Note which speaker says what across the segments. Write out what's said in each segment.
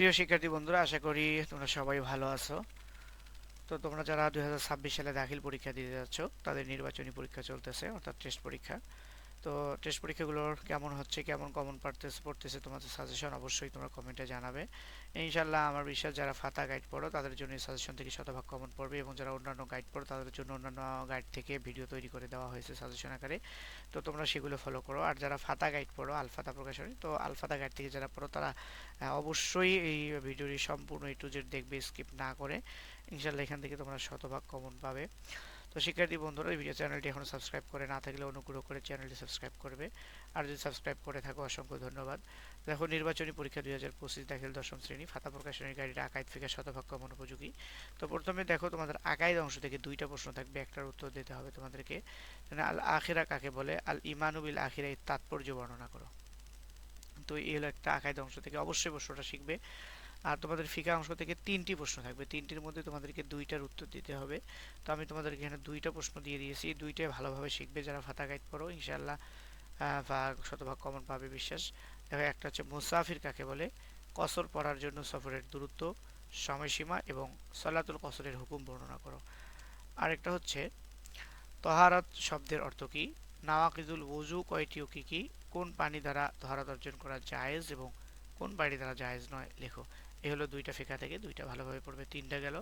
Speaker 1: প্রিয় শিক্ষার্থী বন্ধুরা, আশা করি তোমরা সবাই ভালো আছো। তো তোমরা যারা দুই হাজার ছাব্বিশ সালে দাখিল পরীক্ষা দিতে যাচ্ছ, তাদের নির্বাচনী পরীক্ষা চলতেছে, অর্থাৎ টেস্ট পরীক্ষা। তো টেস্ট পরীক্ষাগুলোর কেমন হচ্ছে, কেমন কমন পড়তেছে পড়তেছে তোমাদের সাজেশন অবশ্যই তোমরা কমেন্টে জানাবে। ইনশাল্লাহ আমার বিশ্বাস যারা ফাতা গাইড পড়ো, তাদের জন্য এই সাজেশন থেকে শতভাগ কমন পড়বে এবং যারা অন্যান্য গাইড পড়ো, তাদের জন্য অন্যান্য গাইড থেকে ভিডিও তৈরি করে দেওয়া হয়েছে সাজেশন আকারে। তো তোমরা সেগুলো ফলো করো। আর যারা ফাতা গাইড পড়ো, আলফাতা প্রকাশনী, তো আলফাতা গাইড থেকে যারা পড়ো, তারা অবশ্যই এই ভিডিওটি সম্পূর্ণ একটু যে দেখবে স্কিপ না করে। ইনশাল্লাহ এখান থেকে তোমরা শতভাগ কমন পাবে। তো শিক্ষার্থী বন্ধুরা, এই ভিডিও চ্যানেলটি এখনও সাবস্ক্রাইব করে না থাকলে অনুগ্রহ করে চ্যানেলটি সাবস্ক্রাইব করবে। আর যদি সাবস্ক্রাইব করে থাকো, অসংখ্য ধন্যবাদ। দেখো, নির্বাচনী পরীক্ষা দুই হাজার পঁচিশ দাখিল দশম শ্রেণি, ফাতা প্রকাশনের গাড়িটা আকাইদ থেকে শতভাগ কমন উপযোগী। তো প্রথমে দেখো, তোমাদের আকাইদ অংশ থেকে দুইটা প্রশ্ন থাকবে, একটার উত্তর দিতে হবে তোমাদেরকে। আল আখিরা কাকে বলে? আল ইমানুবিল আখিরা এর তাৎপর্য বর্ণনা করো। তো এই হলো একটা আকাইদ অংশ থেকে অবশ্যই প্রশ্নটা শিখবে। আর তোমাদের ফিকা অংশ থেকে তিনটি প্রশ্ন থাকবে। তিনটির মধ্যে তোমাদেরকে দুইটার উত্তর দিতে হবে। তো আমি তোমাদেরকে এখানে দুইটা প্রশ্ন দিয়ে দিয়েছি। দুইটাই ভালোভাবে শিখবে। যারা ফাতা গাইড পড়ো ইনশাল্লাহ ভাগ, শতভাগ কমন পাবে বিশ্বাস। দেখো, একটা হচ্ছে মুসাফির কাকে বলে? কসর পড়ার জন্য সফরের দূরত্ব, সময়সীমা এবং সলাতুল কসরের হুকুম বর্ণনা করো। আরেকটা হচ্ছে, তহারাত শব্দের অর্থ কি? নাওয়াকিজুল ওজু কয়টি ও কি কি? কোন পানি দ্বারা তহারাত অর্জন করা জায়েজ এবং কোন পানি দ্বারা জায়েজ নয়? লেখো। এ হলো দুইটা ফিকা থেকে, দুইটা ভালোভাবে পড়বে, তিনটা গেল।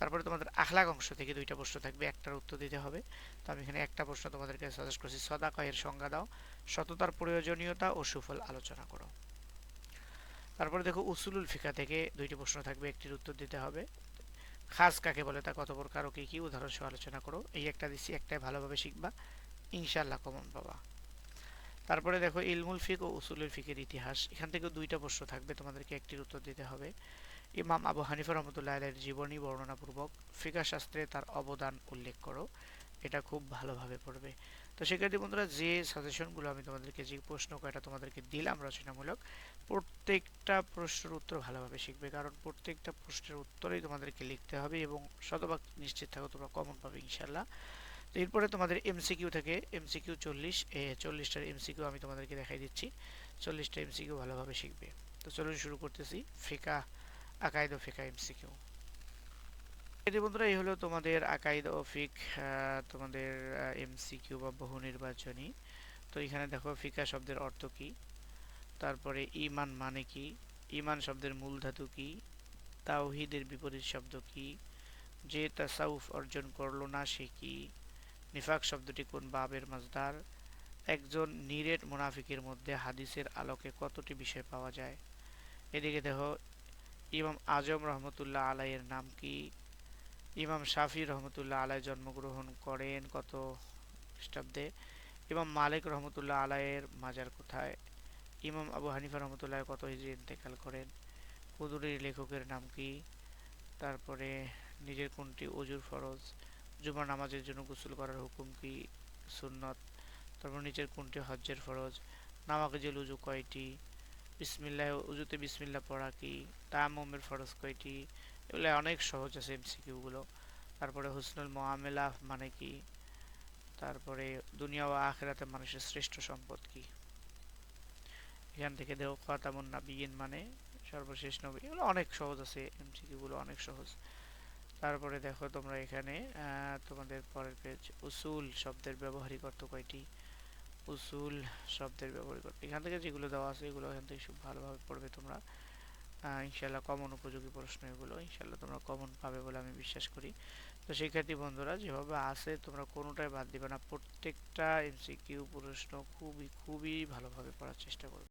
Speaker 1: তারপরে তোমাদের আখলাক অংশ থেকে দুইটা প্রশ্ন থাকবে, একটার উত্তর দিতে হবে। তো আমি এখানে একটা প্রশ্ন তোমাদেরকে সাজেস্ট করছি সদা কয়ের সংজ্ঞা দাও, সততার প্রয়োজনীয়তা ও সুফল আলোচনা করো। তারপরে দেখো, উসুলুল ফিকা থেকে দুইটি প্রশ্ন থাকবে, একটির উত্তর দিতে হবে। খাস কাকে বলে তা কত প্রকার ও কি কি উদাহরণ সহ আলোচনা করো। এই একটা দিচ্ছি, একটাই ভালোভাবে শিখবা। ইনশাল্লাহ কমন পাবা। তারপরে দেখো ইলমুল ফিক ও উসুলুল ফিকের ইতিহাস। এখান থেকে দুইটা প্রশ্ন থাকবে, তোমাদেরকে একটির উত্তর দিতে হবে। ইমাম আবু হানিফা রহমতুল্লাহ আলের জীবনী বর্ণনাপূর্বক ফিকা শাস্ত্রে তার অবদান উল্লেখ করো, এটা খুব ভালোভাবে পড়বে। তো শিক্ষার্থী বন্ধুরা, যে সাজেশনগুলো আমি তোমাদেরকে যে প্রশ্ন কয়টা তোমাদেরকে দিলাম রচনামূলক, প্রত্যেকটা প্রশ্নের উত্তর ভালোভাবে শিখবে, কারণ প্রত্যেকটা প্রশ্নের উত্তরেই তোমাদেরকে লিখতে হবে এবং শতভাগ নিশ্চিত থাকো তোমরা কমন পাবে ইনশাল্লাহ এরপরে তোমাদের এমসিকিউ থেকে এমসিকিউ চল্লিশ, এ চল্লিশটার এমসিকিউ আমি তোমাদেরকে দেখাই দিচ্ছি। চল্লিশটা এমসিকিউ ভালোভাবে শিখবে। তো চলুন শুরু করতেছি। ফিকা, আকাইদ ও ফিকা এমসিকিউ এটি বন্ধুরা, এই হলো তোমাদের আকাইদ ও ফিক তোমাদের এমসিকিউ বা বহু নির্বাচনী। তো এখানে দেখো, ফিকা শব্দের অর্থ কি? তারপরে ইমান মানে কি? ইমান শব্দের মূল ধাতু কি? তাওহিদের বিপরীত শব্দ কি? যে তাসাউফ অর্জন করল না সে কি? নিফাক শব্দটি কোন বাবের মাজদার একজন নিরেট মুনাফিকের মধ্যে হাদিসের আলোকে কতটি বিষয় পাওয়া যায়? এদিকে দেখো, ইমাম আজম রহমতুল্লাহ আলাইয়ের নাম কি? ইমাম শাফি রহমতুল্লাহ আলাই জন্মগ্রহণ করেন কত খ্রিস্টাব্দে? ইমাম মালিক রহমতুল্লাহ আলাইয়ের মাজার কোথায়? ইমাম আবু হানিফা রহমতুল্লাহ কত হিজড়ি ইন্তেকাল করেন? কুদুরির লেখকের নাম কি? তারপরে নিজের কোনটি অজুর ফরজ? জুমা নামাজের জন্য গোসল করার হুকুম কি সুন্নত? তারপর নিচের কোনটি হজ্জের ফরজ? নামাকাজের উজু কয়টি? বিসমিল্লাহ, উজুতে বিসমিল্লা পড়া কি? তায়াম্মুমের ফরজ কয়টি? এগুলো অনেক সহজ আছে এমসিকিউগুলো। তারপরে হুসনুল মোয়ামেলা মানে কি? তারপরে দুনিয়া ও আখেরাতে মানুষের শ্রেষ্ঠ সম্পদ কি? এখান থেকে দেহ খাতামুন নাবিয়িন মানে সর্বশেষ নবী। এগুলো অনেক সহজ আছে, এমসিকিউগুলো অনেক সহজ। তারপরে দেখো তোমরা এখানে তোমাদের পরের পেজ উসুল শব্দের ব্যবহারিক অর্থ কয়টি? উসুল শব্দের ব্যবহারিক অর্থ এখান থেকে যেগুলো দেওয়া আছে এগুলো এখান থেকে খুব ভালোভাবে পড়বে তোমরা। ইনশাল্লাহ কমন উপযোগী প্রশ্ন এগুলো ইনশাল্লাহ তোমরা কমন পাবে বলে আমি বিশ্বাস করি। তো শিক্ষার্থী বন্ধুরা, যেভাবে আছে তোমরা কোনোটাই বাদ দিবে না, প্রত্যেকটা এমসিকিউ প্রশ্ন খুবই খুবই ভালোভাবে পড়ার চেষ্টা করবে।